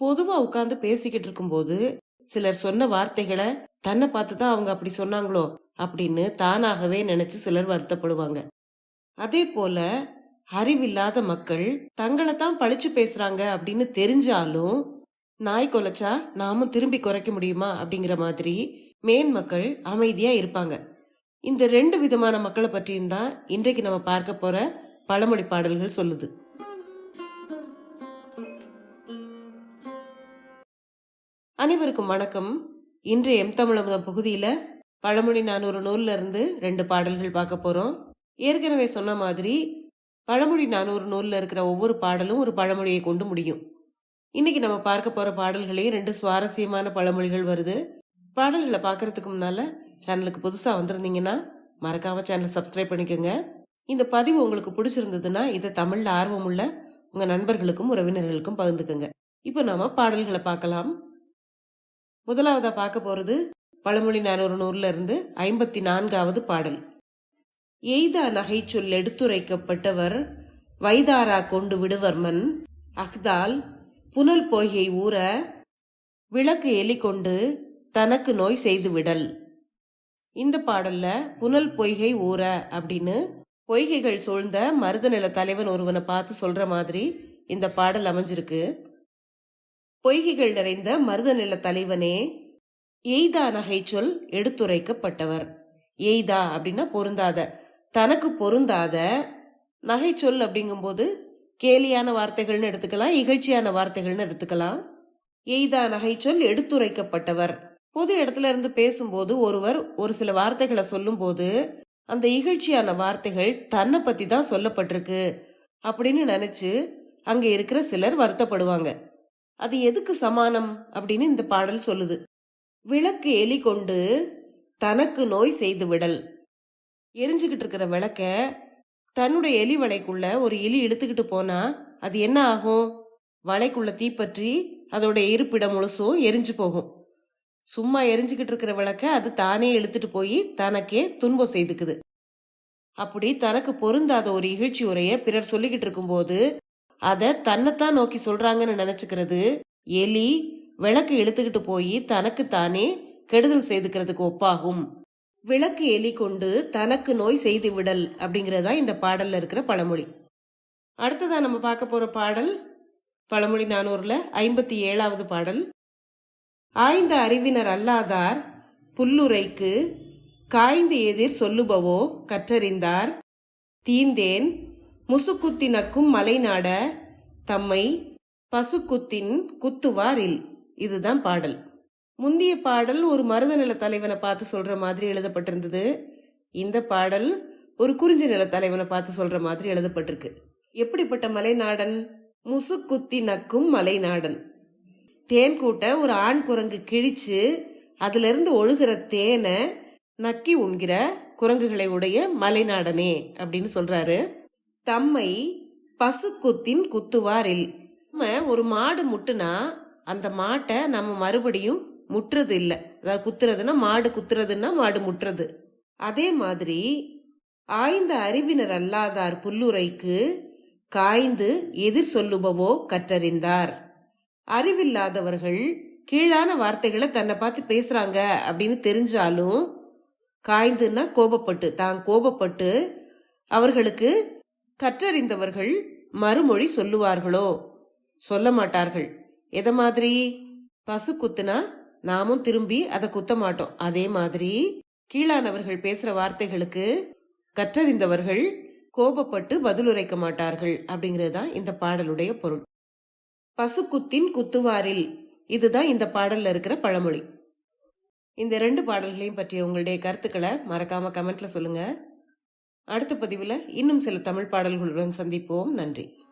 பொதுவா உட்கார்ந்து பேசிக்கிட்டு இருக்கும்போது சிலர் சொன்ன வார்த்தைகளை தன்னை பார்த்து தான் அவங்க அப்படி சொன்னாங்களோ அப்படின்னு தானாகவே நினைச்சு சிலர் வருத்தப்படுவாங்க. அதே போல அறிவில்லாத மக்கள் தங்களை தான் பழிச்சு பேசுறாங்க அப்படின்னு தெரிஞ்சாலும் நாய் கொலைச்சா நாமும் திரும்பி குறைக்க முடியுமா அப்படிங்கிற மாதிரி மேன் மக்கள் அமைதியா இருப்பாங்க. இந்த ரெண்டு விதமான மக்களை பற்றியும் தான் இன்றைக்கு நம்ம பார்க்க போற பழமொழி பாடல்கள் சொல்லுது. அனைவருக்கும் வணக்கம். இன்று எம் தமிழமுதம் பகுதியில பழமொழி நானூறு நூல்ல இருந்து ரெண்டு பாடல்கள் பார்க்க போறோம். ஏற்கனவே சொன்ன மாதிரி பழமொழி நானூறு நூல்ல இருக்கிற ஒவ்வொரு பாடலும் ஒரு பழமொழியை கொண்டு முடியும். இன்னைக்கு நம்ம பார்க்க போற பாடல்களையும் ரெண்டு சுவாரஸ்யமான பழமொழிகள் வருது. பாடல்களை பார்க்கறதுக்கு முன்னால சேனலுக்கு புதுசாக வந்திருந்தீங்கன்னா மறக்காமல் சேனலை சப்ஸ்கிரைப் பண்ணிக்கோங்க. இந்த பதிவு உங்களுக்கு பிடிச்சிருந்ததுன்னா இதை தமிழில் ஆர்வமுள்ள உங்கள் நண்பர்களுக்கும் உறவினர்களுக்கும் பகிர்ந்துக்கோங்க. இப்போ நாம் பாடல்களை பார்க்கலாம். முதலாவதாக பார்க்க போகிறது பழமொழி நானூறு நூறுல இருந்து ஐம்பத்தி நான்காவது பாடல். எய்தா நகைச்சொல் எடுத்துரைக்கப்பட்டவர் வைதாரா கொண்டு விடுவர்மன் அஃதால் புனல் பொய்கை ஊற விளக்கு எலி கொண்டு தனக்கு நோய் செய்து விடல் இந்த பாடல்ல புனல் பொய்கை ஊற அப்படின்னு பொய்கைகள் சூழ்ந்த மருதநில தலைவன் ஒருவனை பார்த்து சொல்ற மாதிரி இந்த பாடல் அமைஞ்சிருக்கு. பொய்கைகள் நிறைந்த மருதநில தலைவனே எய்தா நகைச்சொல் எடுத்துரைக்கப்பட்டவர். எய்தா அப்படின்னா பொருந்தாத தனக்கு பொருந்தாத நகைச்சொல் அப்படிங்கும்போது கேலியான வார்த்தைகள்னு எடுத்துக்கலாம் இகழ்ச்சியான வார்த்தைகள்னு எடுத்துக்கலாம். எய்தா நகைச்சொல் எடுத்துரைக்கப்பட்டவர். பொது இடத்துல இருந்து பேசும்போது ஒருவர் ஒரு சில வார்த்தைகளை சொல்லும்போது அந்த இகழ்ச்சியான வார்த்தைகள் தன்னை பத்தி தான் சொல்லப்பட்டிருக்கு அப்படின்னு நினைச்சு அங்க இருக்கிற சிலர் வருத்தப்படுவாங்க. அது எதுக்கு சமானம் அப்படின்னு இந்த பாடல் சொல்லுது. விளக்கு எலி கொண்டு தனக்கு நோய் செய்து விடல். எரிஞ்சுக்கிட்டு இருக்கிற விளக்க தன்னுடைய எலி வலைக்குள்ள ஒரு எலி எடுத்துக்கிட்டு போனா அது என்ன ஆகும்? வலைக்குள்ள தீப்பற்றி அதோட இருப்பிடம் முழுசும் எரிஞ்சு போகும். சும்மா எரிஞ்சுக்கிட்டு இருக்கிற விளக்க அது தானே இழுத்துட்டு போய் தனக்கே துன்பம் செய்துக்குது. அப்படி தனக்கு பொருந்தாத ஒரு இகழ்ச்சி உரைய பிறர் சொல்லிக்கிட்டு இருக்கும்போது அதை தன்னைத்தான் நோக்கி சொல்றாங்கன்னு நினைச்சுக்கிறது எலி விளக்கு இழுத்துக்கிட்டு போய் தனக்கு தானே கெடுதல் செய்துக்கிறதுக்கு ஒப்பாகும். விளக்கு எலி கொண்டு தனக்கு நோய் செய்து விடல் அப்படிங்கறதா இந்த பாடல்ல இருக்கிற பழமொழி. அடுத்ததான் நம்ம பார்க்க போற பாடல் பழமொழி நானூறுல ஐம்பத்தி ஏழாவது பாடல் ஆய்ந்த அறிவினர் அல்லாதார் புல்லுரைக்கு காய்ந்து எதிர் சொல்லுபவோ கற்றறிந்தார். தீந்தேன் முசுக்குத்தினக்கும் மலைநாட தம்மை பசுக்குத்தின் குத்துவாரில். இதுதான் பாடல். முந்தைய பாடல் ஒரு மருதநில தலைவனை பார்த்து சொல்ற மாதிரி எழுதப்பட்டிருந்தது. இந்த பாடல் ஒரு குறிஞ்சி நில தலைவனை பார்த்து சொல்ற மாதிரி எழுதப்பட்டிருக்கு. எப்படிப்பட்ட மலைநாடன்? முசுக்குத்தி நக்கும் மலைநாடன். தேன் கூட்ட ஒரு ஆண் குரங்கு கிழிச்சு அதிலிருந்து ஒழுகிற தேனை நக்கி உண்கிற குரங்குகளை உடைய மலைநாடனே அப்படின்னு சொல்றாரு. தம்மை பசுக்குத்தின் குத்துவாரில். நம்ம ஒரு மாடு முட்டுனா அந்த மாட்டை நம்ம மறுபடியும் முட்டுறது இல்ல அதாவது குத்துறதுன்னா மாடு குத்துறதுன்னா மாடு முட்டுறது. அதே மாதிரி ஆய்ந்த அறிவினர் அல்லாதார் புல்லுரைக்கு காய்ந்து எதிர் சொல்லுபவோ கற்றறிந்தார். அறிவில்லாதவர்கள் கீழான வார்த்தைகளை தன்னை பார்த்து பேசுறாங்க அப்படின்னு தெரிஞ்சாலும் காய்ந்துன்னா கோபப்பட்டு தான் கோபப்பட்டு அவர்களுக்கு கற்றறிந்தவர்கள் மறுமொழி சொல்லுவார்களோ? சொல்ல மாட்டார்கள். எதை மாதிரி? பசு குத்துனா நாமும் திரும்பி அதை குத்த மாட்டோம். அதே மாதிரி கீழானவர்கள் பேசுற வார்த்தைகளுக்கு கற்றறிந்தவர்கள் கோபப்பட்டு பதிலுரைக்க மாட்டார்கள் அப்படிங்கிறது தான் இந்த பாடலுடைய பொருள். பசுக்குத்தின் குத்துவாரில். இதுதான் இந்த பாடல்ல இருக்கிற பழமொழி. இந்த ரெண்டு பாடல்களையும் பற்றிய உங்களுடைய கருத்துக்களை மறக்காம கமெண்ட்ல சொல்லுங்க. அடுத்த பதிவுல இன்னும் சில தமிழ் பாடல்களுடன் சந்திப்போம். நன்றி.